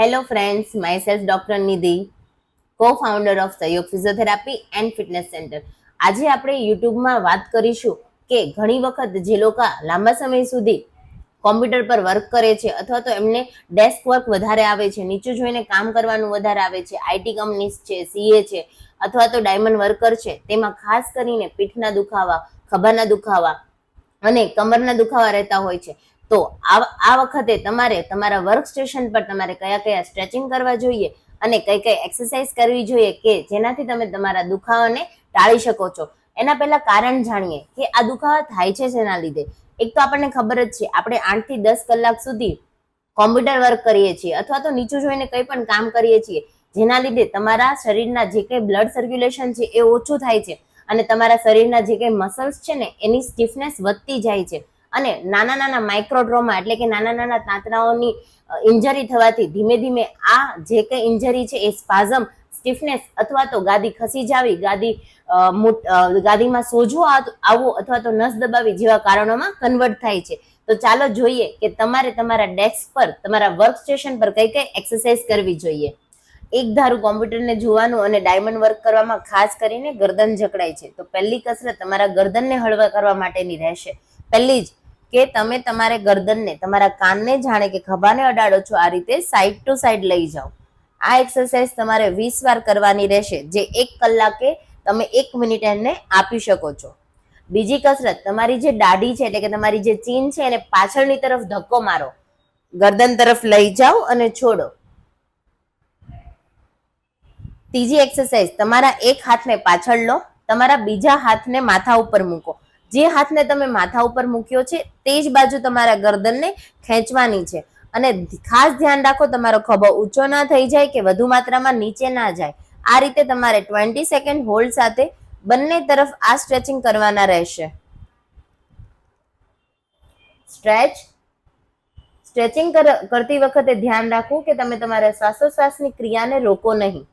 Hello friends myself doctor Nidhi co founder of Sahyog physiotherapy and fitness આજે આપણે યુટ્યુબમાં વાત કરીશું કે ઘણી વખત જે લોકો લાંબા સમય સુધી કોમ્પ્યુટર પર વર્ક કરે છે અથવા તો એમને ડેસ્ક વર્ક વધારે આવે છે, નીચું જોઈને કામ કરવાનું વધારે આવે છે આઈટી કંપનીઝ છે, સીએ છે અથવા તો ડાયમંડ વર્કર છે, તેમાં ખાસ કરીને પીઠના દુખાવા, ખભાના દુખાવા અને કમરના દુખાવા રહેતા હોય છે. તો આ વખતે તમારે તમારા વર્ક સ્ટેશન પર તમારે કયા કયા સ્ટ્રેચિંગ કરવા જોઈએ અને કઈ કઈ એક્સરસાઇઝ કરવી જોઈએ કે જેનાથી તમે તમારા દુખાવાને ટાળી શકો છો. એના પહેલા કારણ જાણીએ કે આ દુખાવા થાય છે જેના લીધે? એક તો આપણને ખબર જ છે, આપણે આઠથી દસ કલાક સુધી કોમ્પ્યુટર વર્ક કરીએ છીએ અથવા તો નીચું જોઈને કંઈ પણ કામ કરીએ છીએ, જેના લીધે તમારા શરીરના જે કંઈ બ્લડ સર્ક્યુલેશન છે એ ઓછું થાય છે અને તમારા શરીરના જે કંઈ મસલ્સ છે ને એની સ્ટીફનેસ વધતી જાય છે. અને નાના નાના માઇક્રોડ્રોમા એટલે કે નાના નાના તાંતણાઓની ઇન્જરી થવાથી ધીમે ધીમે આ જે કંઈ ઇન્જરી છે એ સ્પાઝમ સ્ટીફનેસ અથવા તો ગાદી ખસી જાવી, ગાદી ગાદીમાં સોજો આવ- આવવો અથવા તો નસ દબાવી જેવા કારણોમાં કન્વર્ટ થાય છે. તો ચાલો જોઈએ કે તમારે તમારા ડેસ્ક પર, તમારા વર્ક સ્ટેશન પર કઈ કઈ એક્સરસાઇઝ કરવી જોઈએ. એક ધારું કોમ્પ્યુટરને જોવાનું અને ડાયમંડ વર્ક કરવામાં ખાસ કરીને ગરદન જકડાય છે. તો પહેલી કસરત તમારા ગરદનને હળવા કરવા માટેની રહેશે. પહેલી જ કે તમે તમારે ગરદનને, તમારા કાનને જાણે કે ખભાને અડાડો છો, આ રીતે સાઈડ ટુ સાઈડ લઈ જાઓ. આ એક્સરસાઇઝ તમારે વીસ વાર કરવાની રહેશે, જે એક કલાકે તમે એક મિનિટ એને આપી શકો છો. બીજી કસરત, તમારી જે દાઢી છે, એટલે કે તમારી જે ચીન છે, એને પાછળની તરફ ધક્કો મારો. ગરદન તરફ લઈ જાઓ અને છોડો. ત્રીજી એક્સરસાઇઝ તમારા એક હાથને પાછળ લો, તમારા બીજા હાથને માથા ઉપર મૂકો. જે હાથને તમે માથા ઉપર મૂક્યો છે, તે જ બાજુ તમારા ગરદનને ખેંચવાની છે. અને ખાસ ધ્યાન રાખો, તમારો ખભો ઊંચો ના થઈ જાય કે વધુ માત્રામાં નીચે ના જાય. આ રીતે તમારે ટ્વેન્ટી સેકન્ડ હોલ્ડ સાથે બંને તરફ આ સ્ટ્રેચિંગ કરવાના રહેશે. સ્ટ્રેચ સ્ટ્રેચિંગ કરતી વખતે ધ્યાન રાખવું કે તમે તમારા શ્વાસોશ્વાસની ક્રિયાને રોકો નહીં.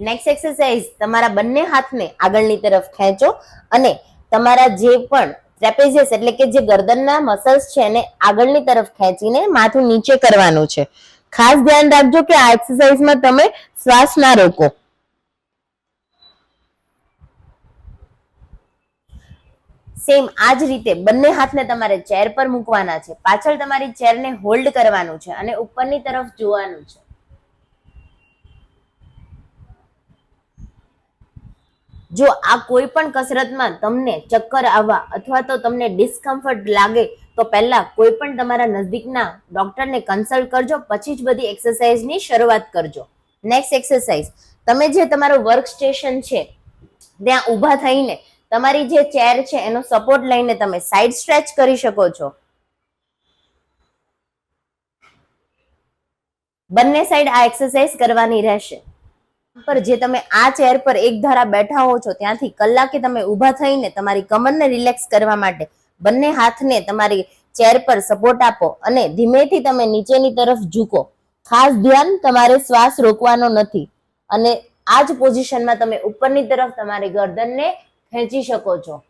નેક્સ્ટ એક્સરસાઇઝ તમારા બંને હાથને આગળની તરફ ખેંચો અને તમારા જે પણ ટ્રેપેઝિયસ એટલે કે જે ગરદનના મસલ્સ છે એને આગળની તરફ ખેંચીને માથું નીચે કરવાનું છે. ખાસ ધ્યાન રાખજો કે આ એક્સરસાઇઝમાં તમે શ્વાસ ના રોકો. સેમ આ જ રીતે બંને હાથને તમારે ચેર પર મૂકવાના છે. પાછળ તમારી ચેરને હોલ્ડ કરવાનું છે અને ઉપરની તરફ જોવાનું છે. જો આ કોઈ પણ કસરતમાં તમને ચક્કર આવવા અથવા તો તમને ડિસ્કમ્ફર્ટ લાગે, તો પહેલા કોઈ પણ તમારા નજદીકના ડોક્ટરને કન્સલ્ટ કરજો, પછી જ બધી એક્સરસાઇઝની શરૂઆત કરજો. નેક્સ્ટ એક્સરસાઇઝ તમે જે તમારું વર્ક સ્ટેશન છે, ત્યાં ઊભા થઈને તમારી જે ચેર છે, એનો સપોર્ટ લઈને તમે સાઈડ સ્ટ્રેચ કરી શકો છો. બંને સાઈડ આ એક્સરસાઇઝ કરવાની રહેશે. પર જે તમે આ ચેર પર એક ધારા બેઠા હો છો, ત્યાંથી કલાકે તમે ઊભા થઈને તમારી કમરને રિલેક્સ કરવા માટે બંને હાથને તમારી ચેર પર સપોર્ટ આપો અને ધીમેથી તમે નીચેની તરફ ઝૂકો. ખાસ ધ્યાન તમારે શ્વાસ રોકવાનો નથી અને આ જ પોઝિશનમાં તમે ઉપરની તરફ તમારી ગરદનને ખેંચી શકો છો.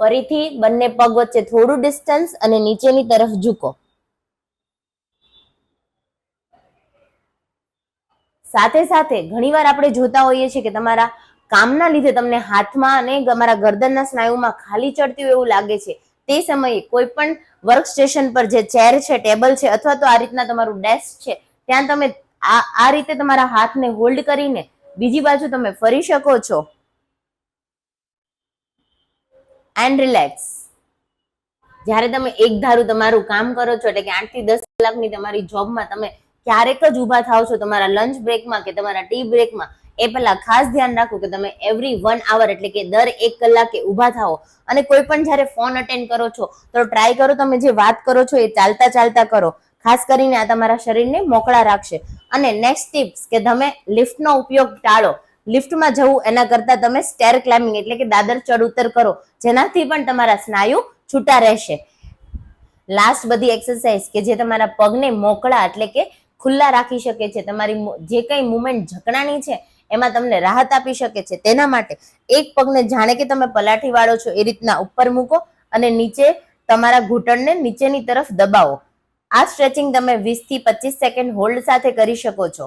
ફરીથી બંને પગ વચ્ચે થોડું ડિસ્ટન્સ અને નીચેની તરફ ઝૂકો. સાથે સાથે ઘણીવાર આપણે જોતા હોઈએ છીએ કે તમારા કામના લીધે તમને હાથમાં અને તમારા ગરદનના સ્નાયુમાં ખાલી ચડતી હોય એવું લાગે છે. તે સમયે કોઈ પણ વર્ક સ્ટેશન પર જે ચેર છે ટેબલ છે અથવા તો આ રીતના તમારું ડેસ્ક છે, ત્યાં તમે આ આ રીતે તમારા હાથને હોલ્ડ કરીને બીજી બાજુ તમે ફરી શકો છો. એન્ડ રિલેક્સ જ્યારે તમે એક ધારું તમારું કામ કરો છો એટલે કે આઠથી દસ કલાકની તમારી જોબમાં તમે ક્યારેક જ ઊભા થાવ છો તમારા લંચ બ્રેકમાં કે તમારા ટી બ્રેકમાં એ પહેલા ખાસ ધ્યાન રાખો કે તમે એવરી વન આવર એટલે કે દર એક કલાકે ઊભા થાઓ. અને કોઈ પણ જ્યારે ફોન અટેન્ડ કરો છો, તો ટ્રાય કરો તમે જે વાત કરો છો એ ચાલતા ચાલતા કરો. ખાસ કરીને આ તમારા શરીરને મોકળા રાખશે. અને નેક્સ્ટ ટિપ્સ કે તમે લિફ્ટનો ઉપયોગ ટાળો. લિફ્ટમાં જવું એના કરતા તમે સ્ટેર ક્લાઇમ્બિંગ એટલે કે દાદર ચડ ઉતર કરો. જેનાથી પણ તમારા સ્નાયુ છૂટા રહેશે. લાસ્ટ બધી એક્સરસાઇઝ કે જે તમારા પગને મોકળા એટલે કે ખુલ્લા રાખી શકે છે. તમારી જે કંઈ મુવમેન્ટ ઝકણાની છે, એમાં તમને રાહત આપી શકે છે. તેના માટે એક પગને જાણે કે તમે પલાઠી વાળો છો, એ રીતના ઉપર મૂકો અને નીચે તમારા ઘૂંટણને નીચેની તરફ દબાવો. આ સ્ટ્રેચિંગ તમે 20 થી પચીસ સેકન્ડ હોલ્ડ સાથે કરી શકો છો.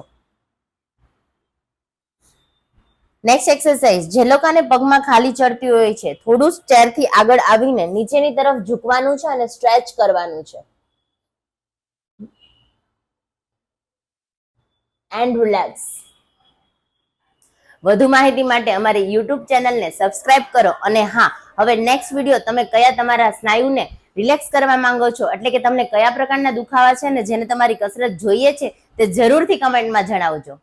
નેક્સ્ટ એક્સરસાઇઝ જે લોકોને પગમાં ખાલી ચડતી હોય છે, થોડું સ્ટેરથી આગળ આવીને નીચેની તરફ ઝૂકવાનું છે અને સ્ટ્રેચ કરવાનું છે. એન્ડ રિલેક્સ વધુ માહિતી માટે અમારી યુટ્યુબ ચેનલને સબસ્ક્રાઇબ કરો અને હા, હવે નેક્સ્ટ વીડિયો તમે કયા તમારા સ્નાયુને રિલેક્સ કરવા માંગો છો? એટલે કે તમને કયા પ્રકારના દુખાવા છે ને જેને તમારી કસરત જોઈએ છે તે જરૂરથી કમેન્ટમાં જણાવજો.